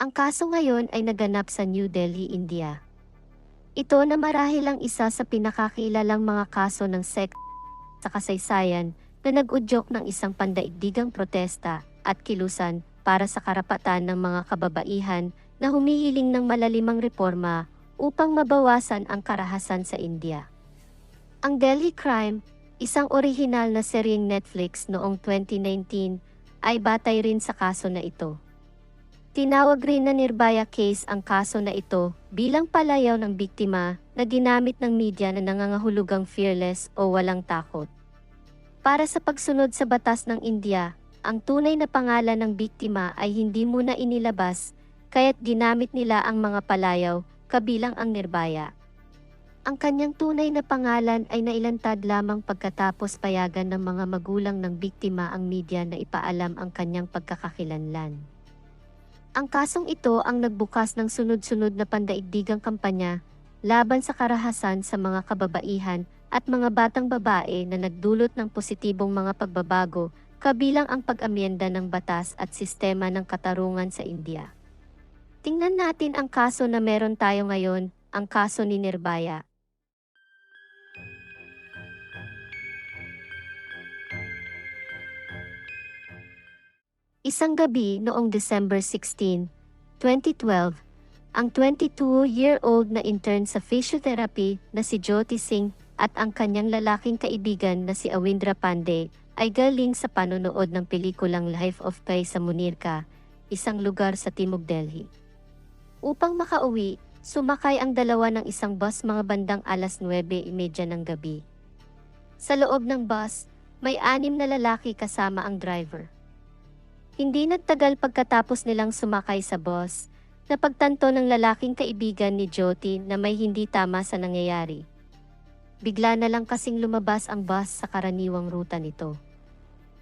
Ang kaso ngayon ay naganap sa New Delhi, India. Ito na marahil ang isa sa pinakakilalang mga kaso ng sex sa kasaysayan na nag-udyok ng isang pandaigdigang protesta at kilusan para sa karapatan ng mga kababaihan na humihiling ng malalimang reforma upang mabawasan ang karahasan sa India. Ang Delhi Crime, isang orihinal na seryeng Netflix noong 2019, ay batay rin sa kaso na ito. Tinawag rin na Nirbaya case ang kaso na ito bilang palayaw ng biktima na ginamit ng media na nangangahulugang fearless o walang takot. Para sa pagsunod sa batas ng India, ang tunay na pangalan ng biktima ay hindi muna inilabas, kaya't ginamit nila ang mga palayaw, kabilang ang Nirbaya. Ang kanyang tunay na pangalan ay nailantad lamang pagkatapos payagan ng mga magulang ng biktima ang media na ipaalam ang kanyang pagkakakilanlan. Ang kasong ito ang nagbukas ng sunod-sunod na pandaigdigang kampanya laban sa karahasan sa mga kababaihan at mga batang babae na nagdulot ng positibong mga pagbabago kabilang ang pag-amyenda ng batas at sistema ng katarungan sa India. Tingnan natin ang kaso na meron tayo ngayon, ang kaso ni Nirbaya. Isang gabi noong December 16, 2012, ang 22-year-old na intern sa physiotherapy na si Jyoti Singh at ang kanyang lalaking kaibigan na si Awindra Pandey ay galing sa panonood ng pelikulang Life of Pi sa Munirka, isang lugar sa Timog Delhi. Upang makauwi, sumakay ang dalawa ng isang bus mga bandang alas 9.30 ng gabi. Sa loob ng bus, may anim na lalaki kasama ang driver. Hindi nagtagal pagkatapos nilang sumakay sa bus, napagtanto ng lalaking kaibigan ni Jyoti na may hindi tama sa nangyayari. Bigla na lang kasing lumabas ang bus sa karaniwang ruta nito.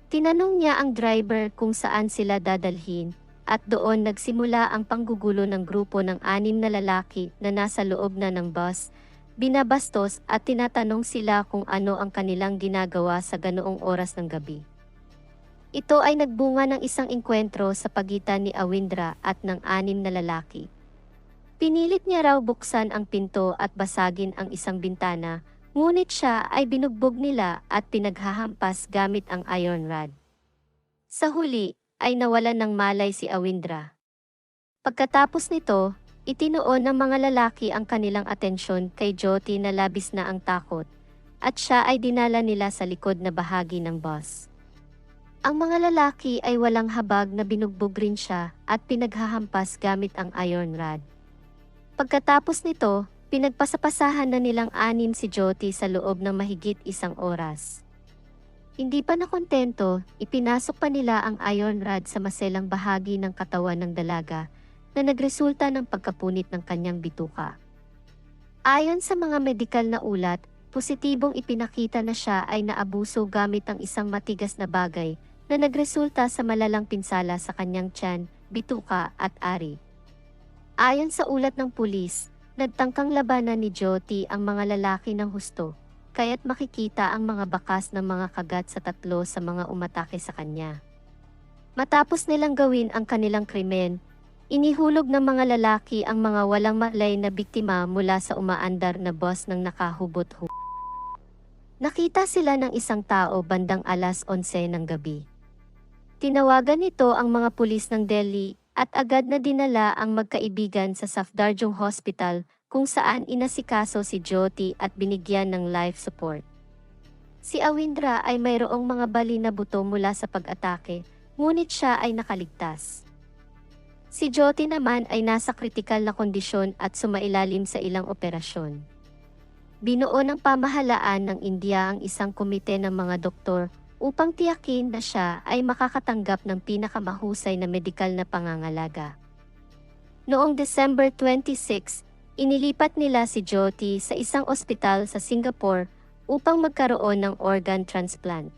Tinanong niya ang driver kung saan sila dadalhin at doon nagsimula ang panggugulo ng grupo ng anim na lalaki na nasa loob na ng bus, binabastos at tinatanong sila kung ano ang kanilang ginagawa sa ganoong oras ng gabi. Ito ay nagbunga ng isang engkwentro sa pagitan ni Awindra at ng anim na lalaki. Pinilit niya raw buksan ang pinto at basagin ang isang bintana, ngunit siya ay binugbog nila at pinaghahampas gamit ang iron rod. Sa huli, ay nawalan ng malay si Awindra. Pagkatapos nito, itinuon ng mga lalaki ang kanilang atensyon kay Jyoti na labis na ang takot, at siya ay dinala nila sa likod na bahagi ng bus. Ang mga lalaki ay walang habag na binugbog rin siya at pinaghahampas gamit ang iron rod. Pagkatapos nito, pinagpasapasahan na nilang anim si Jyoti sa loob ng mahigit isang oras. Hindi pa nakontento, ipinasok pa nila ang iron rod sa maselang bahagi ng katawan ng dalaga na nagresulta ng pagkapunit ng kanyang bituka. Ayon sa mga medikal na ulat, positibong ipinakita na siya ay naabuso gamit ang isang matigas na bagay na nagresulta sa malalang pinsala sa kanyang tiyan, bituka at ari. Ayon sa ulat ng pulis, nagtangkang labanan ni Jyoti ang mga lalaki ng husto, kaya't makikita ang mga bakas ng mga kagat sa tatlo sa mga umatake sa kanya. Matapos nilang gawin ang kanilang krimen, inihulog ng mga lalaki ang mga walang malay na biktima mula sa umaandar na bus ng nakahubot hu. Nakita sila ng isang tao bandang alas 11 ng gabi. Tinawagan nito ang mga pulis ng Delhi at agad na dinala ang magkaibigan sa Safdarjung Hospital kung saan inasikaso si Jyoti at binigyan ng life support. Si Awindra ay mayroong mga bali na buto mula sa pag-atake, ngunit siya ay nakaligtas. Si Jyoti naman ay nasa kritikal na kondisyon at sumailalim sa ilang operasyon. Binuo ng pamahalaan ng India ang isang komite ng mga doktor upang tiyakin na siya ay makakatanggap ng pinakamahusay na medikal na pangangalaga. Noong December 26, inilipat nila si Jyoti sa isang ospital sa Singapore upang magkaroon ng organ transplant.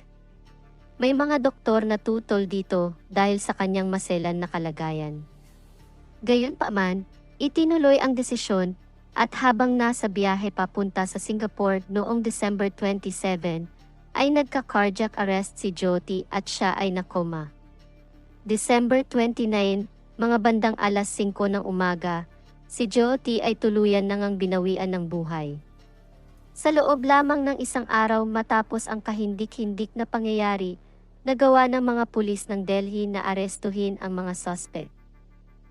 May mga doktor na tutol dito dahil sa kanyang maselan na kalagayan. Gayunpaman, itinuloy ang desisyon at habang nasa biyahe papunta sa Singapore noong December 27, ay nagka-cardiac arrest si Jyoti at siya ay nakoma. December 29, mga bandang alas 5 ng umaga, si Jyoti ay tuluyan nang ang binawian ng buhay. Sa loob lamang ng isang araw matapos ang kahindik-hindik na pangyayari, nagawa ng mga pulis ng Delhi na arestuhin ang mga suspect.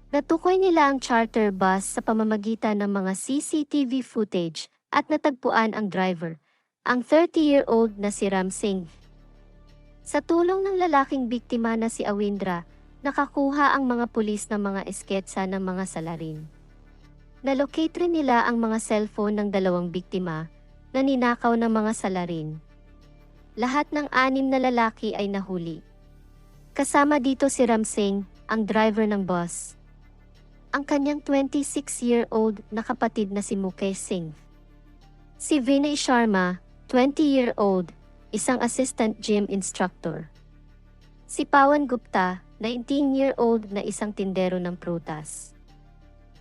Natukoy nila ang charter bus sa pamamagitan ng mga CCTV footage at natagpuan ang driver, ang 30-year-old na si Ram Singh. Sa tulong ng lalaking biktima na si Awindra, nakakuha ang mga pulis ng mga esketsa ng mga salarin. Nalocate rin nila ang mga cellphone ng dalawang biktima na ninakaw ng mga salarin. Lahat ng anim na lalaki ay nahuli. Kasama dito si Ram Singh, ang driver ng bus. Ang kanyang 26-year-old na kapatid na si Mukesh Singh. Si Vinay Sharma, 20-year-old, isang assistant gym instructor. Si Pawan Gupta, 19-year-old na isang tindero ng prutas.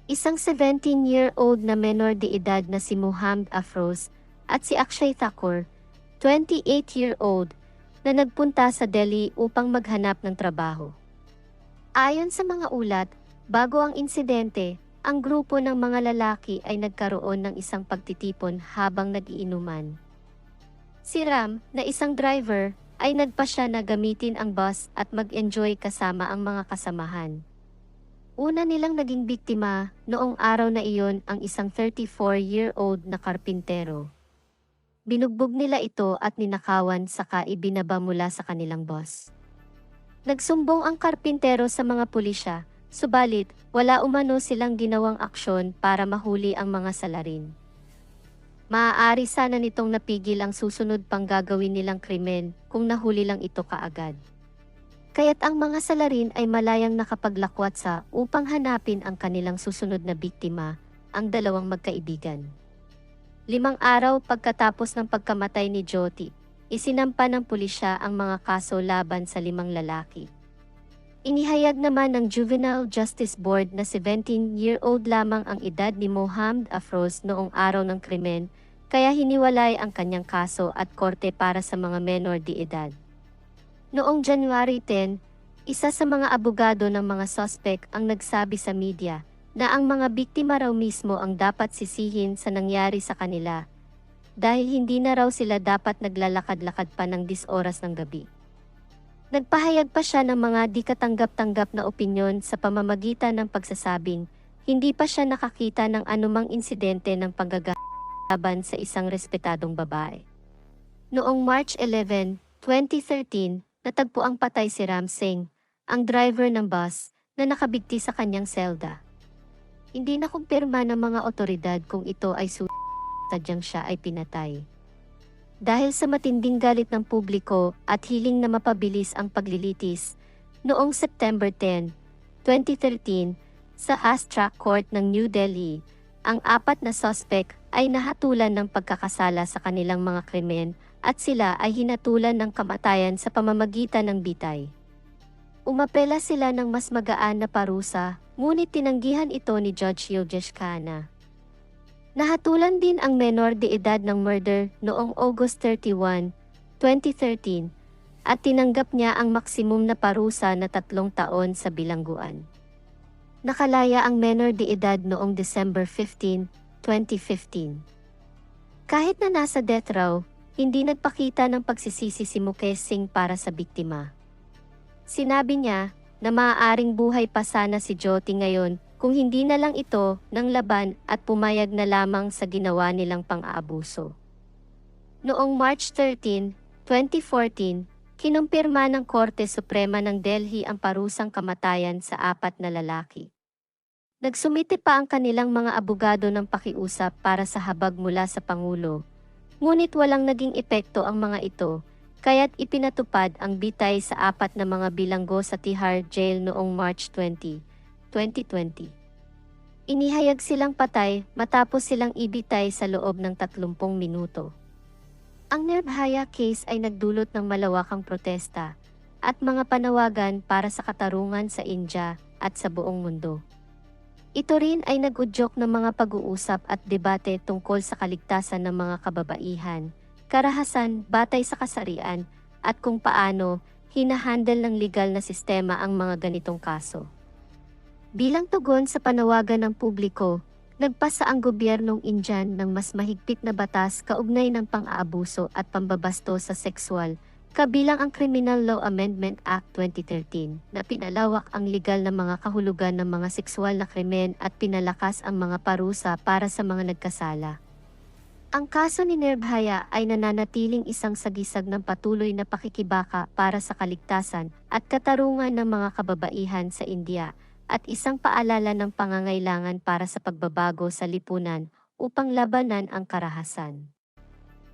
Isang 17-year-old na menor de edad na si Muhammad Afroz at si Akshay Thakur, 28-year-old, na nagpunta sa Delhi upang maghanap ng trabaho. Ayon sa mga ulat, bago ang insidente, ang grupo ng mga lalaki ay nagkaroon ng isang pagtitipon habang nagiinuman. Si Ram, na isang driver, ay nagpasya na gamitin ang bus at mag-enjoy kasama ang mga kasamahan. Una nilang naging biktima noong araw na iyon ang isang 34-year-old na karpintero. Binugbog nila ito at ninakawan saka ibinaba mula sa kanilang boss. Nagsumbong ang karpintero sa mga pulisya, subalit wala umano silang ginawang aksyon para mahuli ang mga salarin. Maaari sana nitong napigil ang susunod pang gagawin nilang krimen kung nahuli lang ito kaagad. Kaya't ang mga salarin ay malayang nakapaglakwat sa upang hanapin ang kanilang susunod na biktima, ang dalawang magkaibigan. Limang araw pagkatapos ng pagkamatay ni Jyoti, isinampa ng pulisya ang mga kaso laban sa limang lalaki. Inihayag naman ng Juvenile Justice Board na 17-year-old lamang ang edad ni Mohammed Afroz noong araw ng krimen, kaya hiniwalay ang kanyang kaso at korte para sa mga menor de edad. Noong January 10, isa sa mga abogado ng mga suspect ang nagsabi sa media na ang mga biktima raw mismo ang dapat sisihin sa nangyari sa kanila dahil hindi na raw sila dapat naglalakad-lakad pa ng 10 oras ng gabi. Nagpahayag pa siya ng mga di katanggap-tanggap na opinyon sa pamamagitan ng pagsasabing hindi pa siya nakakita ng anumang insidente ng paggagaban sa isang respetadong babae. Noong March 11, 2013, natagpo ang patay si Ram Singh, ang driver ng bus, na nakabigti sa kanyang selda. Hindi na kumpirma ng mga otoridad kung ito ay su sadyang siya ay pinatay. Dahil sa matinding galit ng publiko at hiling na mapabilis ang paglilitis, noong September 10, 2013, sa Astra Court ng New Delhi, ang apat na suspect ay nahatulan ng pagkakasala sa kanilang mga krimen at sila ay hinatulan ng kamatayan sa pamamagitan ng bitay. Umapela sila ng mas magaan na parusa, ngunit tinanggihan ito ni Judge Yogesh Khanna. Nahatulan din ang menor de edad ng murder noong August 31, 2013, at tinanggap niya ang maksimum na parusa na tatlong taon sa bilangguan. Nakalaya ang menor de edad noong December 15, 2015. Kahit na nasa death row, hindi nagpakita ng pagsisisi si Mukesh Singh para sa biktima. Sinabi niya na maaaring buhay pa sana si Jyoti ngayon kung hindi na lang ito ng laban at pumayag na lamang sa ginawa nilang pang-aabuso. Noong March 13, 2014, kinumpirma ng Korte Suprema ng Delhi ang parusang kamatayan sa apat na lalaki. Nagsumite pa ang kanilang mga abogado ng pakiusap para sa habag mula sa Pangulo, ngunit walang naging epekto ang mga ito kaya't ipinatupad ang bitay sa apat na mga bilanggo sa Tihar Jail noong March 20, 2020. Inihayag silang patay matapos silang ibitay sa loob ng 30 minuto. Ang Nirbhaya case ay nagdulot ng malawakang protesta at mga panawagan para sa katarungan sa India at sa buong mundo. Ito rin ay nag-udyok ng mga pag-uusap at debate tungkol sa kaligtasan ng mga kababaihan karahasan batay sa kasarian, at kung paano hinahandle ng legal na sistema ang mga ganitong kaso. Bilang tugon sa panawagan ng publiko, nagpasa ang gobyernong Indian ng mas mahigpit na batas kaugnay ng pang-aabuso at pambabasto sa sexual, kabilang ang Criminal Law Amendment Act 2013 na pinalawak ang legal na mga kahulugan ng mga sexual na krimen at pinalakas ang mga parusa para sa mga nagkasala. Ang kaso ni Nirbhaya ay nananatiling isang sagisag ng patuloy na pakikibaka para sa kaligtasan at katarungan ng mga kababaihan sa India at isang paalala ng pangangailangan para sa pagbabago sa lipunan upang labanan ang karahasan.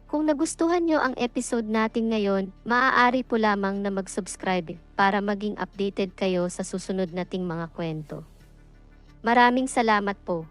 Kung nagustuhan nyo ang episode natin ngayon, maaari po lamang na mag-subscribe para maging updated kayo sa susunod nating mga kwento. Maraming salamat po.